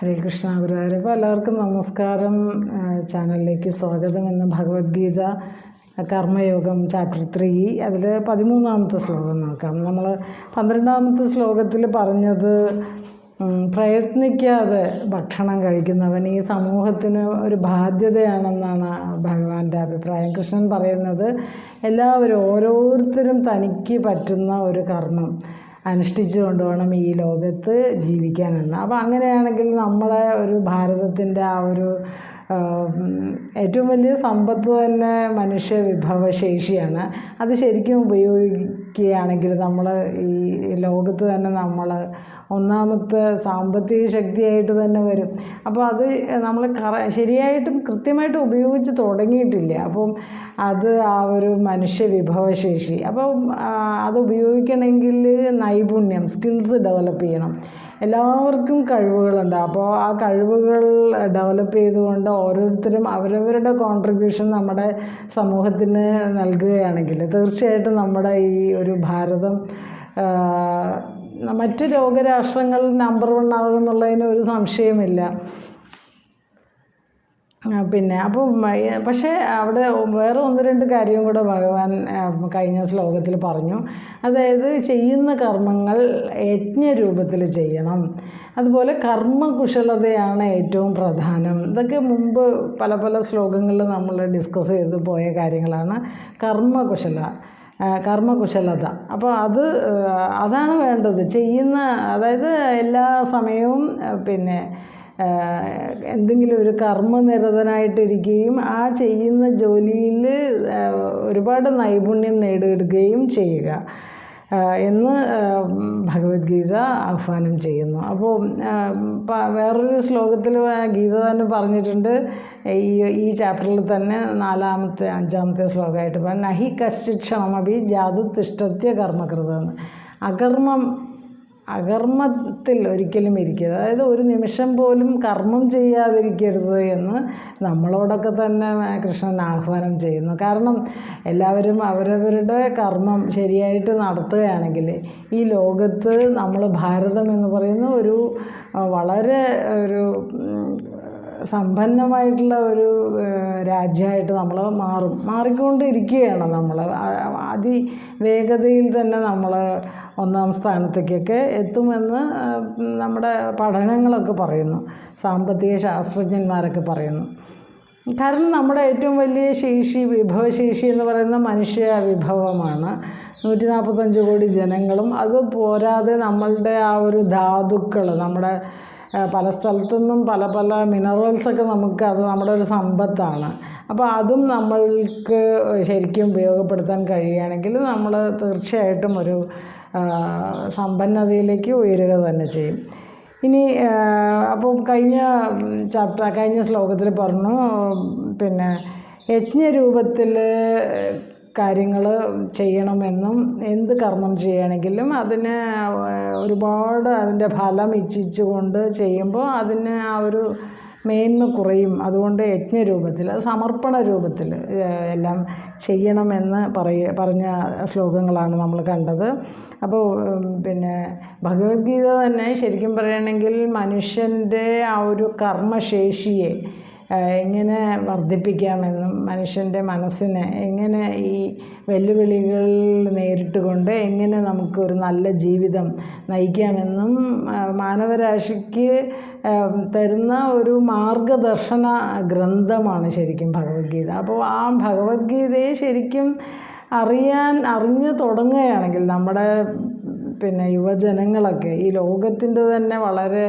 ഹരേ കൃഷ്ണ ഗുരുവായൂരപ്പ എല്ലാവർക്കും നമസ്കാരം. ചാനലിലേക്ക് സ്വാഗതം എന്ന ഭഗവത്ഗീത കർമ്മയോഗം ചാപ്റ്റർ ത്രീ അതിൽ പതിമൂന്നാമത്തെ ശ്ലോകം നോക്കാം. നമ്മൾ പന്ത്രണ്ടാമത്തെ ശ്ലോകത്തിൽ പറഞ്ഞത് പ്രയത്നിക്കാതെ ഭക്ഷണം കഴിക്കുന്നവൻ ഈ സമൂഹത്തിന് ഒരു ബാധ്യതയാണെന്നാണ് ഭഗവാന്റെ അഭിപ്രായം. കൃഷ്ണൻ പറയുന്നത് എല്ലാവരും ഓരോരുത്തരും തനിക്ക് പറ്റുന്ന ഒരു കർമ്മം. അനുഷ്ഠിച്ചുകൊണ്ട് വേണം ഈ ലോകത്ത് ജീവിക്കാനെന്ന്. അപ്പോൾ അങ്ങനെയാണെങ്കിൽ നമ്മളെ ഒരു ഭാരതത്തിന്റെ ആ ഒരു ഏറ്റവും വലിയ സമ്പത്ത് തന്നെ മനുഷ്യ വിഭവശേഷിയാണ്. അത് ശരിക്കും ഉപയോഗിക്കുകയാണെങ്കിൽ നമ്മൾ ഈ ലോകത്ത് തന്നെ നമ്മൾ ഒന്നാമത്തെ സാമ്പത്തിക ശക്തിയായിട്ട് തന്നെ വരും. അപ്പോൾ അത് നമ്മൾ കറ ശരിയായിട്ടും കൃത്യമായിട്ടും ഉപയോഗിച്ച് തുടങ്ങിയിട്ടില്ല. അപ്പം അത് ആ ഒരു മനുഷ്യ വിഭവശേഷി. അപ്പം അത് ഉപയോഗിക്കണമെങ്കിൽ നൈപുണ്യം സ്കിൽസ് ഡെവലപ്പ് ചെയ്യണം. എല്ലാവർക്കും കഴിവുകളുണ്ട്. അപ്പോൾ ആ കഴിവുകൾ ഡെവലപ്പ് ചെയ്തുകൊണ്ട് ഓരോരുത്തരും അവരവരുടെ കോൺട്രിബ്യൂഷൻ നമ്മുടെ സമൂഹത്തിന് നൽകുകയാണെങ്കിൽ തീർച്ചയായിട്ടും നമ്മുടെ ഈ ഒരു ഭാരതം മറ്റ് ലോകരാഷ്ട്രങ്ങൾ നമ്പർ വൺ ആകുമെന്നുള്ളതിന് ഒരു സംശയമില്ല പിന്നെ അപ്പോൾ പക്ഷേ അവിടെ വേറെ ഒന്ന് രണ്ട് കാര്യം കൂടെ ഭഗവാൻ കഴിഞ്ഞ ശ്ലോകത്തിൽ പറഞ്ഞു. അതായത് ചെയ്യുന്ന കർമ്മങ്ങൾ യജ്ഞരൂപത്തിൽ ചെയ്യണം. അതുപോലെ കർമ്മകുശലതയാണ് ഏറ്റവും പ്രധാനം. ഇതൊക്കെ മുമ്പ് പല പല ശ്ലോകങ്ങളിൽ നമ്മൾ ഡിസ്കസ് ചെയ്ത് പോയ കാര്യങ്ങളാണ് കർമ്മകുശല. കർമ്മകുശലത. അപ്പോൾ അത് അതാണ് വേണ്ടത്. ചെയ്യുന്ന അതായത് എല്ലാ സമയവും പിന്നെ എന്തെങ്കിലും ഒരു കർമ്മനിരതനായിട്ടിരിക്കുകയും ആ ചെയ്യുന്ന ജോലിയിൽ ഒരുപാട് നൈപുണ്യം നേടിയെടുക്കുകയും ചെയ്യുക. എന്ന് ഭഗവത്ഗീത ആഹ്വാനം ചെയ്യുന്നു. അപ്പോൾ വേറൊരു ശ്ലോകത്തിൽ ഗീത തന്നെ പറഞ്ഞിട്ടുണ്ട്. ഈ ഈ ചാപ്റ്ററിൽ തന്നെ നാലാമത്തെ അഞ്ചാമത്തെ ശ്ലോകമായിട്ട് നഹി കശ്ചിക്ഷണമപി ജാതു തിഷ്ടത്യ കർമ്മകൃതം. അകർമ്മം അകർമ്മത്തിൽ ഒരിക്കലും ഇരിക്കരുത്. അതായത് ഒരു നിമിഷം പോലും കർമ്മം ചെയ്യാതിരിക്കരുത് എന്ന് നമ്മളോടൊക്കെ തന്നെ കൃഷ്ണൻ ആഹ്വാനം ചെയ്യുന്നു. കാരണം എല്ലാവരും അവരവരുടെ കർമ്മം ശരിയായിട്ട് നടത്തുകയാണെങ്കിൽ ഈ ലോകത്ത് നമ്മൾ ഭാരതം എന്ന് പറയുന്ന ഒരു വളരെ ഒരു സമ്പന്നമായിട്ടുള്ള ഒരു രാജ്യമായിട്ട് നമ്മൾ മാറും. മാറിക്കൊണ്ടിരിക്കുകയാണ് നമ്മൾ. അതിവേഗതയിൽ തന്നെ നമ്മൾ ഒന്നാം സ്ഥാനത്തേക്കൊക്കെ എത്തുമെന്ന് നമ്മുടെ പഠനങ്ങളൊക്കെ പറയുന്നു. സാമ്പത്തിക ശാസ്ത്രജ്ഞന്മാരൊക്കെ പറയുന്നു. കാരണം നമ്മുടെ ഏറ്റവും വലിയ ശേഷി വിഭവശേഷി എന്ന് പറയുന്ന മനുഷ്യ വിഭവമാണ്. നൂറ്റി നാൽപ്പത്തഞ്ച് കോടി ജനങ്ങളും അത് പോരാതെ നമ്മളുടെ ആ ഒരു ധാതുക്കൾ നമ്മുടെ പല പല സ്ഥലത്തുനിന്നും പല പല മിനറൽസൊക്കെ നമുക്ക് അത് നമ്മുടെ ഒരു സമ്പത്താണ്. അപ്പോൾ അതും നമ്മൾക്ക് ശരിക്കും ഉപയോഗപ്പെടുത്താൻ കഴിയുകയാണെങ്കിൽ നമ്മൾ തീർച്ചയായിട്ടും ഒരു സമ്പന്നതയിലേക്ക് ഉയരുക തന്നെ ചെയ്യും. ഇനി അപ്പോൾ കഴിഞ്ഞ ചാപ്റ്റർ കഴിഞ്ഞ ശ്ലോകത്തിൽ പറഞ്ഞു പിന്നെ യജ്ഞരൂപത്തിൽ കാര്യങ്ങൾ ചെയ്യണമെന്നും എന്ത് കർമ്മം ചെയ്യണമെങ്കിലും അതിന് ഒരുപാട് അതിന്റെ ഫലം ഇച്ഛിച്ചുകൊണ്ട് ചെയ്യുമ്പോൾ അതിന് ആ ഒരു മേന്മ കുറയും. അതുകൊണ്ട് യജ്ഞരൂപത്തിൽ അത് സമർപ്പണ രൂപത്തിൽ എല്ലാം ചെയ്യണമെന്ന് പറയ പറഞ്ഞ ശ്ലോകങ്ങളാണ് നമ്മൾ കണ്ടത്. അപ്പോൾ പിന്നെ ഭഗവത്ഗീത തന്നെ ശരിക്കും പറയുകയാണെങ്കിൽ മനുഷ്യന്റെ ആ ഒരു കർമ്മശേഷിയെ എങ്ങനെ വർദ്ധിപ്പിക്കാമെന്നും മനുഷ്യന്റെ മനസ്സിനെ എങ്ങനെ ഈ വെല്ലുവിളികൾ നേരിട്ടുകൊണ്ട് എങ്ങനെ നമുക്കൊരു നല്ല ജീവിതം നയിക്കാമെന്നും മാനവരാശിക്ക് തരുന്ന ഒരു മാർഗദർശന ഗ്രന്ഥമാണ് ശരിക്കും ഭഗവത്ഗീത. അപ്പോൾ ആ ഭഗവത്ഗീതയെ ശരിക്കും അറിയാൻ അറിഞ്ഞു തുടങ്ങുകയാണെങ്കിൽ നമ്മുടെ പിന്നെ യുവജനങ്ങളൊക്കെ ഈ ലോകത്തിന്റെ തന്നെ വളരെ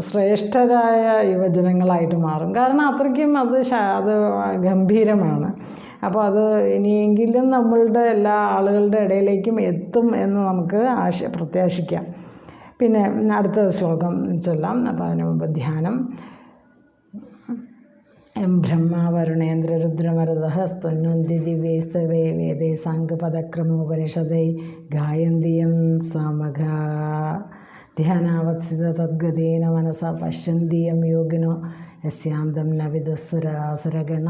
ശ്രേഷ്ഠരായ യുവജനങ്ങളായിട്ട് മാറും. കാരണം അത്രയ്ക്കും അത് അത് ഗംഭീരമാണ്. അപ്പോൾ അത് ഇനിയെങ്കിലും നമ്മളുടെ എല്ലാ ആളുകളുടെ ഇടയിലേക്കും എത്തും എന്ന് നമുക്ക് ആശ പ്രത്യാശിക്കാം. പിന്നെ അടുത്ത ശ്ലോകം ചൊല്ലാം. അപ്പോൾ അതിന് മുമ്പ് ധ്യാനം. എം ബ്രഹ്മ വരുണേന്ദ്ര രുദ്രമരുതഃ സ്തുന്വന്തി ദിവ്യൈസ്തവേ വേദേ സാങ്ക് പദക്രമോപനിഷതൈ ഗായന്തിയം സമഘ ധ്യാനാവത്സിത തദ്ഗതേന മനസ പശ്യന്തിയം യോഗിനോ യസ്യാന്തം ന വിദുസുരാസുരഗണ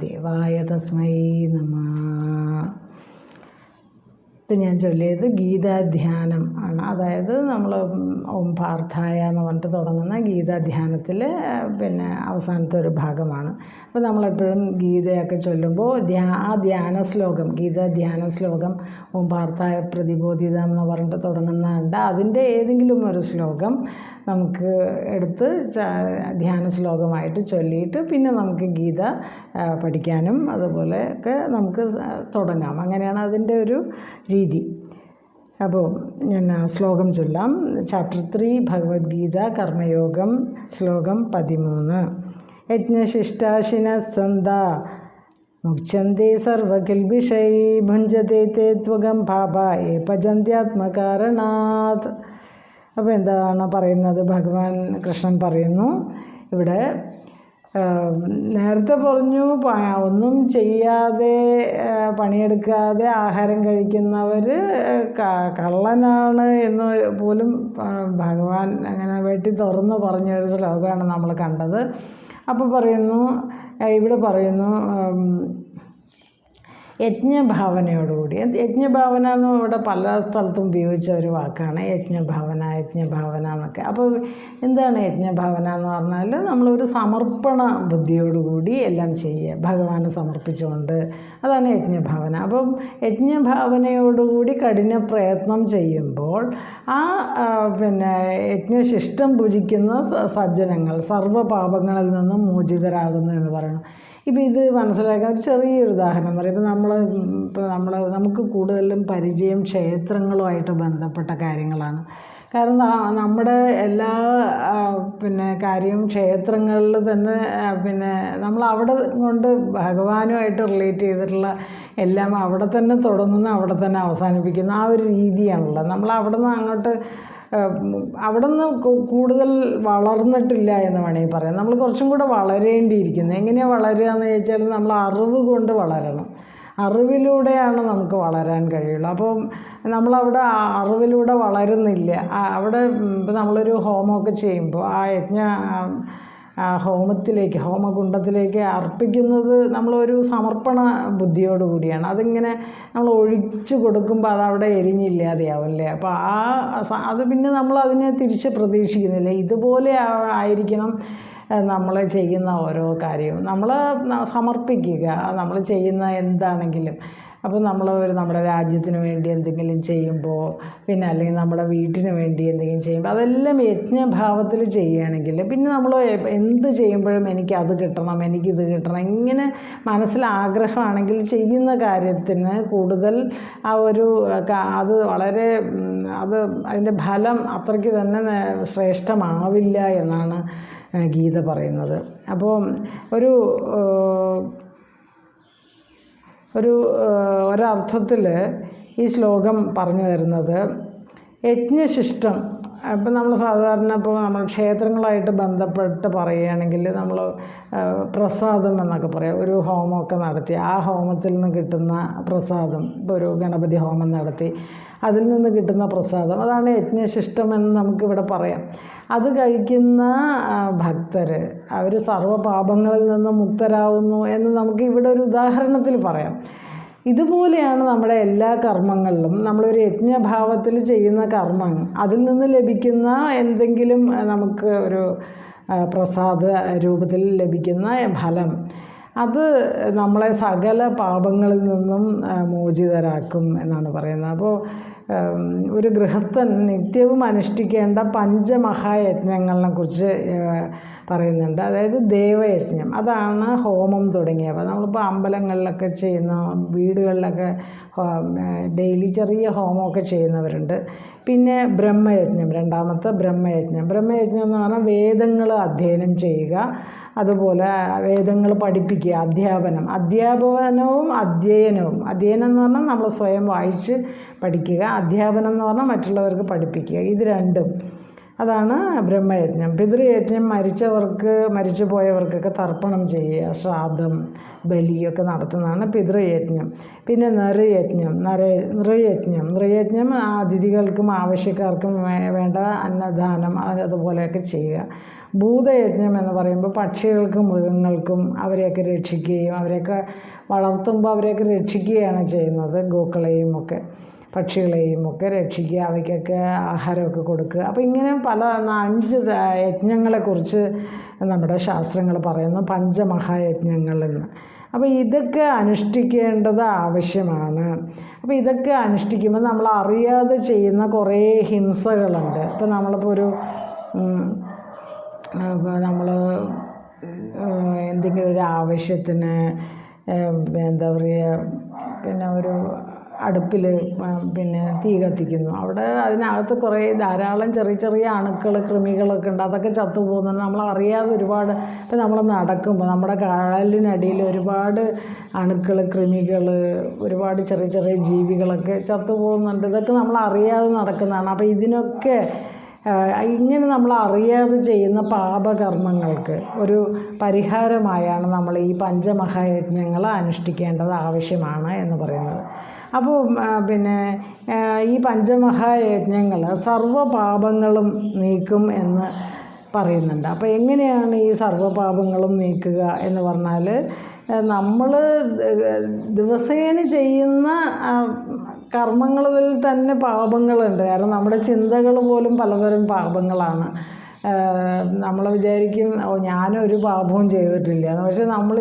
ദേവായ തസ്മൈ നമ. ഇപ്പം ഞാൻ ചൊല്ലിയത് ഗീതാധ്യാനം ആണ്. അതായത് നമ്മൾ ഓം പാർത്ഥായ എന്ന് പറഞ്ഞിട്ട് തുടങ്ങുന്ന ഗീതാധ്യാനത്തിൽ പിന്നെ അവസാനത്തെ ഒരു ഭാഗമാണ്. അപ്പോൾ നമ്മളെപ്പോഴും ഗീതയൊക്കെ ചൊല്ലുമ്പോൾ ധ്യാ ആ ധ്യാന ശ്ലോകം ഗീത ധ്യാന ശ്ലോകം ഓം പാർത്ഥായ പ്രതിബോധിതം എന്ന് പറഞ്ഞിട്ട് തുടങ്ങുന്നുണ്ട് അതിന്റെ ഏതെങ്കിലും ഒരു ശ്ലോകം നമുക്ക് എടുത്ത് ധ്യാന ശ്ലോകമായിട്ട് ചൊല്ലിയിട്ട് പിന്നെ നമുക്ക് ഗീത പഠിക്കാനും അതുപോലെ ഒക്കെ നമുക്ക് തുടങ്ങാം. അങ്ങനെയാണ് അതിന്റെ ഒരു രീതി. അപ്പോൾ ഞാൻ ശ്ലോകം ചൊല്ലാം. ചാപ്റ്റർ ത്രീ ഭഗവത്ഗീത കർമ്മയോഗം ശ്ലോകം പതിമൂന്ന്. യജ്ഞശിഷ്ടാശിന സന്ത. മുക്ഷന്തി സർവകിൽബിഷൈ ഭുഞ്ചതേ തേ ത്വകം ഭാപ ഏ പജന്ത്യാത്മകാരണാത് അപ്പോൾ എന്താണ് പറയുന്നത്? ഭഗവാൻ കൃഷ്ണൻ പറയുന്നു. ഇവിടെ നേരത്തെ പറഞ്ഞു ഒന്നും ചെയ്യാതെ പണിയെടുക്കാതെ ആഹാരം കഴിക്കുന്നവർ കള്ളനാണ് എന്ന് പോലും ഭഗവാൻ അങ്ങനെ വെട്ടി തുറന്ന് പറഞ്ഞൊരു ശ്ലോകമാണ് നമ്മൾ കണ്ടത്. അപ്പോൾ പറയുന്നു ഇവിടെ പറയുന്നു യജ്ഞഭാവനയോടുകൂടി. യജ്ഞഭാവന എന്ന് ഇവിടെ പല സ്ഥലത്തും ഉപയോഗിച്ച ഒരു വാക്കാണ്. യജ്ഞഭാവന യജ്ഞഭാവന എന്നൊക്കെ. അപ്പോൾ എന്താണ് യജ്ഞഭാവന എന്ന് പറഞ്ഞാൽ നമ്മളൊരു സമർപ്പണ ബുദ്ധിയോടുകൂടി എല്ലാം ചെയ്യുക. ഭഗവാന് സമർപ്പിച്ചുകൊണ്ട് അതാണ് യജ്ഞഭാവന. അപ്പം യജ്ഞഭാവനയോടുകൂടി കഠിന പ്രയത്നം ചെയ്യുമ്പോൾ ആ പിന്നെ യജ്ഞശിഷ്ടം ഭുജിക്കുന്ന സ- സജ്ജനങ്ങൾ സർവപാപങ്ങളിൽ നിന്നും മോചിതരാകുന്നു എന്ന് പറയുന്നു ഇപ്പം ഇത് മനസ്സിലാക്കാൻ ഒരു ചെറിയൊരു ഉദാഹരണം പറയും. ഇപ്പം നമ്മൾ ഇപ്പോൾ നമ്മൾ നമുക്ക് കൂടുതലും പരിചയം ക്ഷേത്രങ്ങളുമായിട്ട് ബന്ധപ്പെട്ട കാര്യങ്ങളാണ്. കാരണം നമ്മുടെ എല്ലാ പിന്നെ കാര്യവും ക്ഷേത്രങ്ങളിൽ തന്നെ പിന്നെ നമ്മൾ അവിടെ കൊണ്ട് ഭഗവാനുമായിട്ട് റിലേറ്റ് ചെയ്തിട്ടുള്ള എല്ലാം അവിടെ തന്നെ തുടങ്ങുന്ന അവിടെ തന്നെ അവസാനിപ്പിക്കുന്ന. ആ ഒരു രീതിയാണുള്ളത്. നമ്മൾ അവിടെ നിന്ന് അങ്ങോട്ട് അവിടെ നിന്ന് കൂടുതൽ വളർന്നിട്ടില്ല എന്ന് വേണമെങ്കിൽ പറയാം. നമ്മൾ കുറച്ചും കൂടെ വളരേണ്ടിയിരിക്കുന്നു. എങ്ങനെയാണ് വളരുക എന്ന് ചോദിച്ചാൽ നമ്മൾ അറിവ് കൊണ്ട് വളരണം. അറിവിലൂടെയാണ് നമുക്ക് വളരാൻ കഴിയുള്ളൂ. അപ്പം നമ്മളവിടെ അറിവിലൂടെ വളരുന്നില്ല. അവിടെ ഇപ്പം നമ്മളൊരു ഹോമമൊക്കെ ചെയ്യുമ്പോൾ ആ യജ്ഞ ഹോമത്തിലേക്ക് ഹോമകുണ്ടത്തിലേക്ക് അർപ്പിക്കുന്നത് നമ്മളൊരു സമർപ്പണ ബുദ്ധിയോട് കൂടിയാണ് അതിങ്ങനെ നമ്മൾ ഒഴിച്ചു കൊടുക്കുമ്പോൾ അതവിടെ എരിഞ്ഞില്ലാതെയാവില്ലേ? അപ്പോൾ ആ അത് പിന്നെ നമ്മൾ അതിനെ തിരിച്ച് പ്രതീക്ഷിക്കുന്നില്ല. ഇതുപോലെ ആയിരിക്കണം നമ്മൾ ചെയ്യുന്ന ഓരോ കാര്യവും. നമ്മൾ സമർപ്പിക്കുക. നമ്മൾ ചെയ്യുന്ന എന്താണെങ്കിലും അപ്പോൾ നമ്മൾ ഒരു നമ്മുടെ രാജ്യത്തിന് വേണ്ടി എന്തെങ്കിലും ചെയ്യുമ്പോൾ പിന്നെ അല്ലെങ്കിൽ നമ്മുടെ വീട്ടിന് വേണ്ടി എന്തെങ്കിലും ചെയ്യുമ്പോൾ അതെല്ലാം യജ്ഞഭാവത്തിൽ ചെയ്യുകയാണെങ്കിൽ പിന്നെ നമ്മൾ എന്ത് ചെയ്യുമ്പോഴും എനിക്ക് അത് കിട്ടണം എനിക്കിത് കിട്ടണം ഇങ്ങനെ മനസ്സിൽ ആഗ്രഹമാണെങ്കിൽ ചെയ്യുന്ന കാര്യത്തിന് കൂടുതൽ ആ ഒരു അത് വളരെ അത് അതിന്റെ ഫലം അത്രയ്ക്ക് തന്നെ ശ്രേഷ്ഠമാവില്ല എന്നാണ് ഗീത പറയുന്നത്. അപ്പോൾ ഒരു ഒരു ഒരർത്ഥത്തിൽ ഈ ശ്ലോകം പറഞ്ഞു തരുന്നത് യജ്ഞശിഷ്ടം അപ്പം നമ്മൾ സാധാരണ ഇപ്പോൾ നമ്മൾ ക്ഷേത്രങ്ങളായിട്ട് ബന്ധപ്പെട്ട് പറയുകയാണെങ്കിൽ നമ്മൾ പ്രസാദം എന്നൊക്കെ പറയാം. ഒരു ഹോമമൊക്കെ നടത്തി ആ ഹോമത്തിൽ നിന്ന് കിട്ടുന്ന പ്രസാദം ഇപ്പോൾ ഒരു ഗണപതി ഹോമം നടത്തി അതിൽ നിന്ന് കിട്ടുന്ന പ്രസാദം അതാണ് യജ്ഞശിഷ്ടം എന്ന് നമുക്കിവിടെ പറയാം. അത് കഴിക്കുന്ന ഭക്തർ അവർ സർവപാപങ്ങളിൽ നിന്ന് മുക്തരാകുന്നു എന്ന് നമുക്ക് ഇവിടെ ഒരു ഉദാഹരണത്തിൽ പറയാം. ഇതുപോലെയാണ് നമ്മുടെ എല്ലാ കർമ്മങ്ങളിലും. നമ്മളൊരു യജ്ഞഭാവത്തിൽ ചെയ്യുന്ന കർമ്മങ്ങൾ അതിൽ നിന്ന് ലഭിക്കുന്ന എന്തെങ്കിലും നമുക്ക് ഒരു പ്രസാദ രൂപത്തിൽ ലഭിക്കുന്ന ഫലം. അത് നമ്മളെ സകല പാപങ്ങളിൽ നിന്നും മോചിതരാക്കും എന്നാണ് പറയുന്നത്. അപ്പോൾ ഒരു ഗൃഹസ്ഥൻ നിത്യവും അനുഷ്ഠിക്കേണ്ട പഞ്ചമഹായജ്ഞങ്ങളെ കുറിച്ച് പറയുന്നുണ്ട്. അതായത് ദേവയജ്ഞം. അതാണ് ഹോമം തുടങ്ങിയവ. നമ്മളിപ്പോൾ അമ്പലങ്ങളിലൊക്കെ ചെയ്യുന്ന വീടുകളിലൊക്കെ ഡെയിലി ചെറിയ ഹോമമൊക്കെ ചെയ്യുന്നവരുണ്ട്. പിന്നെ ബ്രഹ്മയജ്ഞം രണ്ടാമത്തെ ബ്രഹ്മയജ്ഞം. ബ്രഹ്മയജ്ഞം എന്ന് പറഞ്ഞാൽ വേദങ്ങൾ അധ്യയനം ചെയ്യുക. അതുപോലെ വേദങ്ങൾ പഠിപ്പിക്കുക അധ്യാപനം. അധ്യാപനവും അധ്യയനവും. അധ്യയനം എന്ന് പറഞ്ഞാൽ നമ്മൾ സ്വയം വായിച്ച് പഠിക്കുക അധ്യാപനം എന്ന് പറഞ്ഞാൽ മറ്റുള്ളവർക്ക് പഠിപ്പിക്കുക. ഇത് രണ്ടും. അതാണ് ബ്രഹ്മയജ്ഞം. പിതൃയജ്ഞം മരിച്ചവർക്ക് മരിച്ചു പോയവർക്കൊക്കെ തർപ്പണം ചെയ്യുക ശ്രാദ്ധം ബലിയൊക്കെ നടത്തുന്നതാണ് പിതൃയജ്ഞം. പിന്നെ നരയജ്ഞം നര നൃയജ്ഞം. നൃയജ്ഞം അതിഥികൾക്കും ആവശ്യക്കാർക്കും വേണ്ട അന്നദാനം അതുപോലെയൊക്കെ ചെയ്യുക. ഭൂതയജ്ഞം എന്ന് പറയുമ്പോൾ പക്ഷികൾക്കും മൃഗങ്ങൾക്കും അവരെയൊക്കെ രക്ഷിക്കുകയും അവരെയൊക്കെ വളർത്തുമ്പോൾ അവരെയൊക്കെ രക്ഷിക്കുകയാണ് ചെയ്യുന്നത് ഗോക്കളെയും ഒക്കെ. പക്ഷികളെയും ഒക്കെ രക്ഷിക്കുക അവയ്ക്കൊക്കെ ആഹാരമൊക്കെ കൊടുക്കുക. അപ്പോൾ ഇങ്ങനെ പല അഞ്ച് യജ്ഞങ്ങളെക്കുറിച്ച് നമ്മുടെ ശാസ്ത്രങ്ങൾ പറയുന്നു. പഞ്ചമഹായജ്ഞങ്ങൾ എന്ന് അപ്പോൾ ഇതൊക്കെ അനുഷ്ഠിക്കേണ്ടത് ആവശ്യമാണ്. അപ്പോൾ ഇതൊക്കെ അനുഷ്ഠിക്കുമ്പോൾ നമ്മൾ അറിയാതെ ചെയ്യുന്ന കുറേ ഹിംസകളുണ്ട്. ഇപ്പോൾ നമ്മളിപ്പോൾ ഒരു നമ്മൾ എന്തെങ്കിലും ഒരു ആവശ്യത്തിന് എന്താ പറയുക പിന്നെ ഒരു അടുപ്പിൽ പിന്നെ തീ കത്തിക്കുന്നു. അവിടെ അതിനകത്ത് കുറേ ധാരാളം ചെറിയ ചെറിയ അണുക്കൾ കൃമികളൊക്കെ ഉണ്ട്. അതൊക്കെ ചത്തുപോകുന്നുണ്ട് നമ്മൾ അറിയാതെ ഒരുപാട് ഇപ്പം നമ്മൾ നടക്കുമ്പോൾ നമ്മുടെ കാലിനടിയിൽ ഒരുപാട് അണുക്കൾ കൃമികൾ ഒരുപാട് ചെറിയ ചെറിയ ജീവികളൊക്കെ ചത്തുപോകുന്നുണ്ട് ഇതൊക്കെ നമ്മൾ അറിയാതെ നടക്കുന്നതാണ്. അപ്പോൾ ഇതിനൊക്കെ ഇങ്ങനെ നമ്മൾ അറിയാതെ ചെയ്യുന്ന പാപകർമ്മങ്ങൾക്ക് ഒരു പരിഹാരമായാണ് നമ്മൾ ഈ പഞ്ചമഹായജ്ഞങ്ങൾ അനുഷ്ഠിക്കേണ്ടത് ആവശ്യമാണ് എന്ന് പറയുന്നത്. അപ്പോൾ പിന്നെ ഈ പഞ്ചമഹായജ്ഞങ്ങൾ സർവപാപങ്ങളും നീക്കും എന്ന് പറയുന്നുണ്ട്. അപ്പോൾ എങ്ങനെയാണ് ഈ സർവപാപങ്ങളും നീക്കുക എന്ന് പറഞ്ഞാൽ നമ്മൾ ദിവസേന ചെയ്യുന്ന കർമ്മങ്ങളിൽ തന്നെ പാപങ്ങളുണ്ട്. കാരണം നമ്മുടെ ചിന്തകൾ പോലും പലതരം പാപങ്ങളാണ്. നമ്മൾ വിചാരിക്കും ഓ ഞാനൊരു പാപവും ചെയ്തിട്ടില്ല. എന്ന് പക്ഷെ നമ്മൾ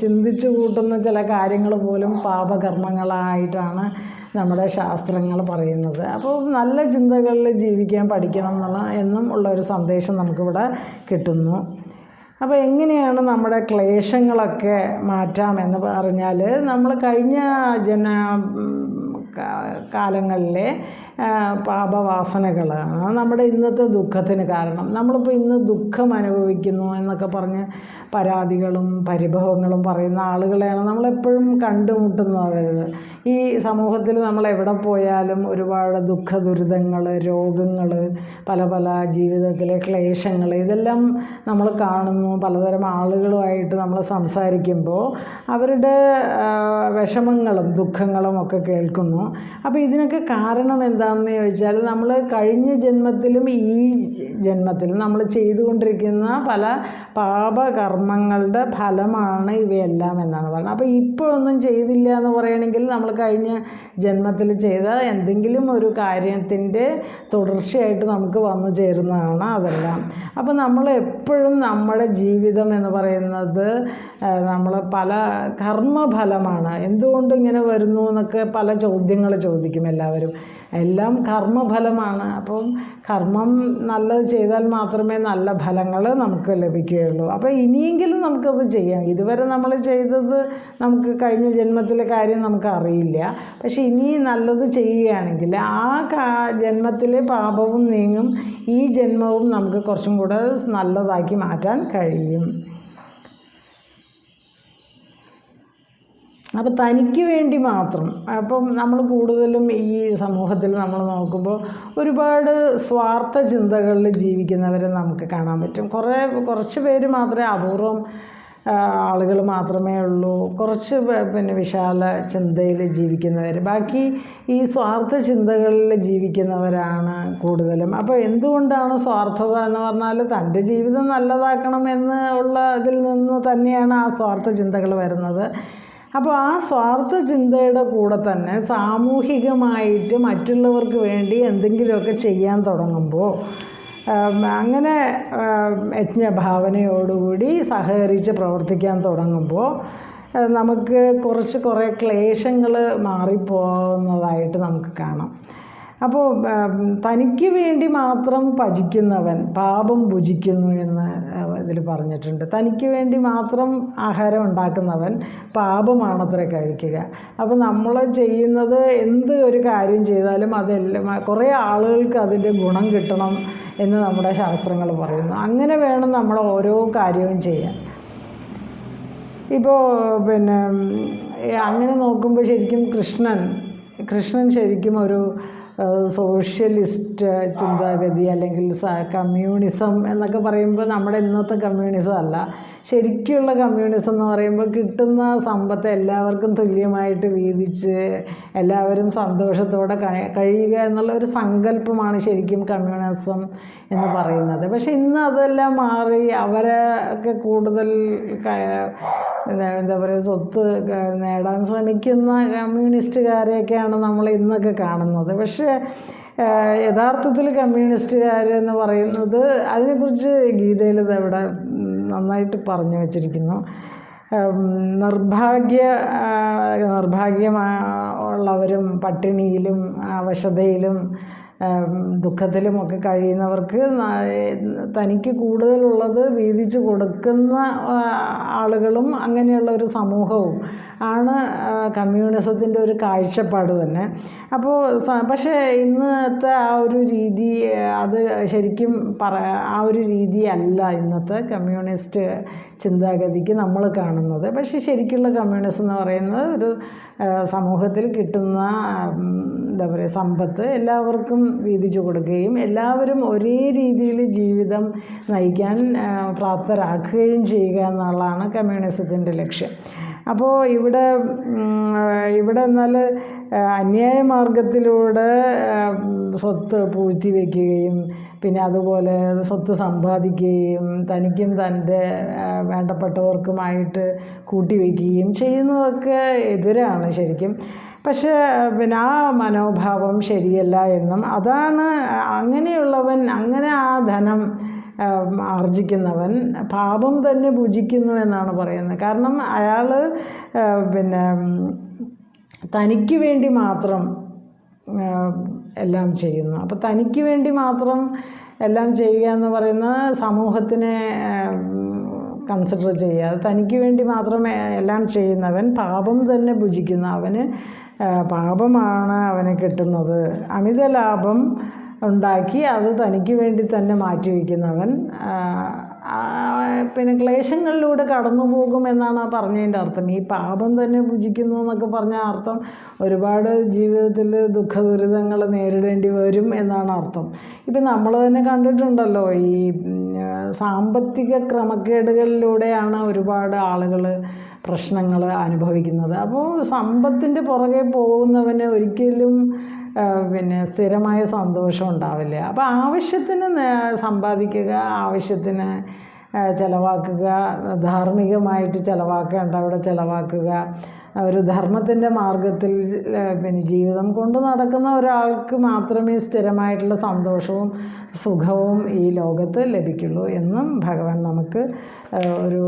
ചിന്തിച്ചു കൂട്ടുന്ന ചില കാര്യങ്ങൾ പോലും പാപകർമ്മങ്ങളായിട്ടാണ് നമ്മുടെ ശാസ്ത്രങ്ങൾ പറയുന്നത്. അപ്പോൾ നല്ല ചിന്തകളിൽ ജീവിക്കാൻ പഠിക്കണം എന്നുള്ള എന്നും ഉള്ള ഒരു സന്ദേശം നമുക്കിവിടെ കിട്ടുന്നു. അപ്പോൾ എങ്ങനെയാണ് നമ്മുടെ ക്ലേശങ്ങളൊക്കെ മാറ്റാമെന്ന് പറഞ്ഞാൽ നമ്മൾ കഴിഞ്ഞ ജന ഉം, പാപവാസനകളാണ് നമ്മുടെ ഇന്നത്തെ ദുഃഖത്തിന് കാരണം. നമ്മളിപ്പോൾ ഇന്ന് ദുഃഖം അനുഭവിക്കുന്നു എന്നൊക്കെ പറഞ്ഞ് പരാതികളും പരിഭവങ്ങളും പറയുന്ന ആളുകളെയാണ് നമ്മളെപ്പോഴും കണ്ടുമുട്ടുന്നത് ഈ സമൂഹത്തിൽ നമ്മൾ എവിടെ പോയാലും ഒരുപാട് ദുഃഖ ദുരിതങ്ങൾ രോഗങ്ങൾ പല പല ജീവിതത്തിലെ ക്ലേശങ്ങൾ ഇതെല്ലാം നമ്മൾ കാണുന്നു. പലതരം ആളുകളുമായിട്ട് നമ്മൾ സംസാരിക്കുമ്പോൾ അവരുടെ വിഷമങ്ങളും ദുഃഖങ്ങളും ഒക്കെ കേൾക്കുന്നു. അപ്പോൾ ഇതിനൊക്കെ കാരണം എന്താണെന്ന് ചോദിച്ചാൽ നമ്മൾ കഴിഞ്ഞ ജന്മത്തിലും ഈ ജന്മത്തിലും നമ്മൾ ചെയ്തുകൊണ്ടിരിക്കുന്ന പല പാപകർമ്മങ്ങളുടെ ഫലമാണ് ഇവയെല്ലാം എന്നാണ് പറയുന്നത് അപ്പോൾ ഇപ്പോഴൊന്നും ചെയ്തില്ല എന്ന് പറയുകയാണെങ്കിൽ നമ്മൾ കഴിഞ്ഞ ജന്മത്തിൽ ചെയ്ത എന്തെങ്കിലും ഒരു കാര്യത്തിന്റെ തുടർച്ചയായിട്ട് നമുക്ക് വന്നു ചേരുന്നതാണ് അതെല്ലാം. അപ്പോൾ നമ്മൾ എപ്പോഴും നമ്മുടെ ജീവിതം എന്ന് പറയുന്നത് നമ്മൾ പല കർമ്മഫലമാണ്. എന്തുകൊണ്ട് ഇങ്ങനെ വരുന്നു എന്നൊക്കെ പല ചോദ്യങ്ങൾ ചോദിക്കും എല്ലാവരും. എല്ലാം കർമ്മഫലമാണ്. അപ്പം കർമ്മം നല്ലത് ചെയ്താൽ മാത്രമേ നല്ല ഫലങ്ങൾ നമുക്ക് ലഭിക്കുകയുള്ളൂ. അപ്പോൾ ഇനിയെങ്കിലും നമുക്കത് ചെയ്യാം. ഇതുവരെ നമ്മൾ ചെയ്തത് നമുക്ക് കഴിഞ്ഞ ജന്മത്തിലെ കാര്യം നമുക്ക് അറിയില്ല പക്ഷേ ഇനി നല്ലത് ചെയ്യുകയാണെങ്കിൽ ആ ജന്മത്തിലെ പാപവും നീങ്ങും. ഈ ജന്മവും നമുക്ക് കുറച്ചും കൂടെ നല്ലതാക്കി മാറ്റാൻ കഴിയും. അപ്പോൾ തനിക്ക് വേണ്ടി മാത്രം. അപ്പം നമ്മൾ കൂടുതലും ഈ സമൂഹത്തിൽ നമ്മൾ നോക്കുമ്പോൾ ഒരുപാട് സ്വാർത്ഥ ചിന്തകളിൽ ജീവിക്കുന്നവരെ നമുക്ക് കാണാൻ പറ്റും. കുറേ കുറച്ച് പേര് മാത്രമേ അപൂർവം ആളുകൾ മാത്രമേ ഉള്ളൂ. കുറച്ച് പിന്നെ വിശാല ചിന്തയിൽ ജീവിക്കുന്നവർ. ബാക്കി ഈ സ്വാർത്ഥ ചിന്തകളിൽ ജീവിക്കുന്നവരാണ് കൂടുതലും. അപ്പോൾ എന്തുകൊണ്ടാണ് സ്വാർത്ഥത എന്ന് പറഞ്ഞാൽ തന്റെ ജീവിതം നല്ലതാക്കണം എന്ന് ഉള്ള ഇതിൽ നിന്ന് തന്നെയാണ് ആ സ്വാർത്ഥ ചിന്തകൾ വരുന്നത്. അപ്പോൾ ആ സ്വാർത്ഥ ചിന്തയുടെ കൂടെ തന്നെ സാമൂഹികമായിട്ട് മറ്റുള്ളവർക്ക് വേണ്ടി എന്തെങ്കിലുമൊക്കെ ചെയ്യാൻ തുടങ്ങുമ്പോൾ അങ്ങനെ യജ്ഞഭാവനയോടുകൂടി സഹകരിച്ച് പ്രവർത്തിക്കാൻ തുടങ്ങുമ്പോൾ നമുക്ക് കുറച്ച് കുറേ ക്ലേശങ്ങൾ മാറിപ്പോകുന്നതായിട്ട് നമുക്ക് കാണാം. അപ്പോൾ തനിക്ക് വേണ്ടി മാത്രം ഭജിക്കുന്നവൻ പാപം ഭുജിക്കുന്നു എന്ന് ഇതിൽ പറഞ്ഞിട്ടുണ്ട്. തനിക്ക് വേണ്ടി മാത്രം ആഹാരം ഉണ്ടാക്കുന്നവൻ പാപമാണത്ര കഴിക്കുക. അപ്പോൾ നമ്മൾ ചെയ്യുന്നത് എന്ത് ഒരു കാര്യം ചെയ്താലും അതെല്ലാം കുറേ ആളുകൾക്ക് അതിന്റെ ഗുണം കിട്ടണം എന്ന് നമ്മുടെ ശാസ്ത്രങ്ങൾ പറയുന്നു. അങ്ങനെ വേണം നമ്മൾ ഓരോ കാര്യവും ചെയ്യാൻ. ഇപ്പോൾ പിന്നെ അങ്ങനെ നോക്കുമ്പോൾ ശരിക്കും കൃഷ്ണൻ കൃഷ്ണൻ ശരിക്കും ഒരു സോഷ്യലിസ്റ്റ് ചിന്താഗതി അല്ലെങ്കിൽ സ കമ്മ്യൂണിസം എന്നൊക്കെ പറയുമ്പോൾ നമ്മുടെ ഇന്നത്തെ കമ്മ്യൂണിസം അല്ല. ശരിക്കുള്ള കമ്മ്യൂണിസം എന്ന് പറയുമ്പോൾ കിട്ടുന്ന സമ്പത്ത് എല്ലാവർക്കും തുല്യമായിട്ട് വീതിച്ച് എല്ലാവരും സന്തോഷത്തോടെ കഴി- കഴിയുക എന്നുള്ള ഒരു സങ്കല്പമാണ് ശരിക്കും കമ്മ്യൂണിസം എന്ന് പറയുന്നത്. പക്ഷേ ഇന്ന് അതെല്ലാം മാറി അവരെ ഒക്കെ കൂടുതൽ എന്താ പറയുക സ്വത്ത് നേടാൻ ശ്രമിക്കുന്ന കമ്മ്യൂണിസ്റ്റുകാരെയൊക്കെയാണ് നമ്മൾ ഇന്നൊക്കെ കാണുന്നത്. പക്ഷേ ഏഹ്, യഥാർത്ഥത്തിൽ കമ്മ്യൂണിസ്റ്റുകാർ എന്ന് പറയുന്നത് അതിനെക്കുറിച്ച് ഗീതയിൽ ഇവിടെ നന്നായിട്ട് പറഞ്ഞു വച്ചിരിക്കുന്നു. നിർഭാഗ്യ നിർഭാഗ്യമുള്ളവരും പട്ടിണിയിലും അവശതയിലും ദുഃഖത്തിലുമൊക്കെ കഴിയുന്നവർക്ക് തനിക്ക് കൂടുതലുള്ളത് വീതിച്ച് കൊടുക്കുന്ന ആളുകളും അങ്ങനെയുള്ള ഒരു സമൂഹവും ആണ് കമ്മ്യൂണിസത്തിന്റെ ഒരു കാഴ്ചപ്പാട് തന്നെ. അപ്പോൾ പക്ഷേ ഇന്നത്തെ ആ ഒരു രീതി അത് ശരിക്കും പറ ആ ഒരു രീതി അല്ല ഇന്നത്തെ കമ്മ്യൂണിസ്റ്റ് ചിന്താഗതിക്ക് നമ്മൾ കാണുന്നത്. പക്ഷേ ശരിക്കുള്ള കമ്മ്യൂണിസം എന്ന് പറയുന്നത് ഒരു സമൂഹത്തിൽ കിട്ടുന്ന എന്താ പറയുക സമ്പത്ത് എല്ലാവർക്കും വീതിച്ചു കൊടുക്കുകയും എല്ലാവരും ഒരേ രീതിയിൽ ജീവിതം നയിക്കാൻ പ്രാപ്തരാക്കുകയും ചെയ്യുക എന്നുള്ളതാണ് കമ്മ്യൂണിസത്തിന്റെ ലക്ഷ്യം. അപ്പോൾ ഇവിടെ ഇവിടെ എന്നാൽ അന്യായ മാർഗത്തിലൂടെ സ്വത്ത് പൂഴ്ത്തി വയ്ക്കുകയും പിന്നെ അതുപോലെ സ്വത്ത് സമ്പാദിക്കുകയും തനിക്കും തന്റെ വേണ്ടപ്പെട്ടവർക്കുമായിട്ട് കൂട്ടിവെക്കുകയും ചെയ്യുന്നതൊക്കെ എതിരാണ് ശരിക്കും. പക്ഷേ പിന്നെ ആ മനോഭാവം ശരിയല്ല എന്നും അതാണ് അങ്ങനെയുള്ളവൻ അങ്ങനെ ആ ധനം ആർജിക്കുന്നവൻ പാപം തന്നെ ഭുജിക്കുന്നു എന്നാണ് പറയുന്നത്. കാരണം അയാൾ പിന്നെ തനിക്ക് വേണ്ടി മാത്രം എല്ലാം ചെയ്യുന്നു. അപ്പോൾ തനിക്ക് വേണ്ടി മാത്രം എല്ലാം ചെയ്യുക എന്ന് പറയുന്നത് സമൂഹത്തിനെ കൺസിഡർ ചെയ്യുക. തനിക്ക് വേണ്ടി മാത്രം എല്ലാം ചെയ്യുന്നവൻ പാപം തന്നെ ഭുജിക്കുന്നു അവന് പാപമാണ് അവന് കിട്ടുന്നത്. അമിത ലാഭം ഉണ്ടാക്കി അത് തനിക്ക് വേണ്ടി തന്നെ മാറ്റിവെക്കുന്നവൻ. ആ, ആ, പിന്നെ ക്ലേശങ്ങളിലൂടെ കടന്നു പോകും എന്നാണ് പറഞ്ഞതിന്റെ അർത്ഥം. ഈ പാപം തന്നെ ഭുജിക്കുന്നു എന്നൊക്കെ പറഞ്ഞ അർത്ഥം ഒരുപാട് ജീവിതത്തിൽ ദുഃഖ ദുരിതങ്ങൾ നേരിടേണ്ടി വരും എന്നാണ് അർത്ഥം. ഇപ്പം നമ്മൾ തന്നെ കണ്ടിട്ടുണ്ടല്ലോ ഈ സാമ്പത്തിക ക്രമക്കേടുകളിലൂടെയാണ് ഒരുപാട് ആളുകൾ പ്രശ്നങ്ങൾ അനുഭവിക്കുന്നത്. അപ്പോൾ സമ്പത്തിന്റെ പുറകെ പോകുന്നവന് ഒരിക്കലും പിന്നെ സ്ഥിരമായ സന്തോഷം ഉണ്ടാവില്ല. അപ്പോൾ ആവശ്യത്തിന് സമ്പാദിക്കുക ആവശ്യത്തിന് ചിലവാക്കുക ധാർമ്മികമായിട്ട് ചിലവാക്കേണ്ട അവിടെ ചിലവാക്കുക. ഒരു ധർമ്മത്തിന്റെ മാർഗത്തിൽ പിന്നെ ജീവിതം കൊണ്ട് നടക്കുന്ന ഒരാൾക്ക് മാത്രമേ സ്ഥിരമായിട്ടുള്ള സന്തോഷവും സുഖവും ഈ ലോകത്ത് ലഭിക്കുള്ളൂ എന്നും ഭഗവാൻ നമുക്ക് ഒരു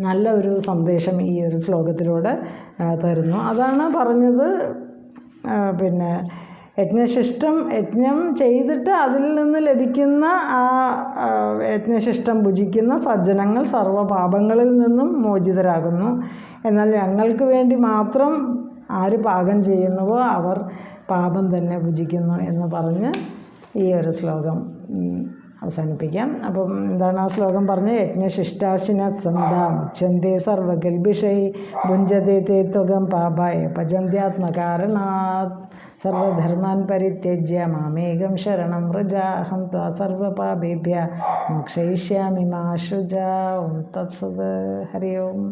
നല്ല ഒരു സന്ദേശം ഈ ഒരു ശ്ലോകത്തിലൂടെ തരുന്നു. അതാണ് പറഞ്ഞത് പിന്നെ യജ്ഞശിഷ്ടം യജ്ഞം ചെയ്തിട്ട് അതിൽ നിന്ന് ലഭിക്കുന്ന ആ യജ്ഞശിഷ്ടം ഭുജിക്കുന്ന സജ്ജനങ്ങൾ സർവപാപങ്ങളിൽ നിന്നും മോചിതരാകുന്നു. എന്നാൽ ഞങ്ങൾക്ക് വേണ്ടി മാത്രം ആര് പാകം ചെയ്യുന്നുവോ അവർ പാപം തന്നെ ഭുജിക്കുന്നു എന്ന് പറഞ്ഞ് ഈ ഒരു ശ്ലോകം അവസാനിപ്പിക്കാം. അപ്പം എന്താണ് ആ ശ്ലോകം പറഞ്ഞ് യജ്ഞശിഷ്ടാശിന സന്ധാം ഉച്ചന്തേ സർവകൽബിഷൈ ഭുഞ്ചതേ തേ ത്വകം പാപായ പചന്ത്യാത്മകാരണാത് സർവധർമാൻ പരിത്യജ്യ മാമേകം ശരണം വ്രജ അഹം ത്വാ സർവപാപേഭ്യ മോക്ഷയിഷ്യാമി മാ ശുച ഓം തത്സത്. ഹരി ഓം.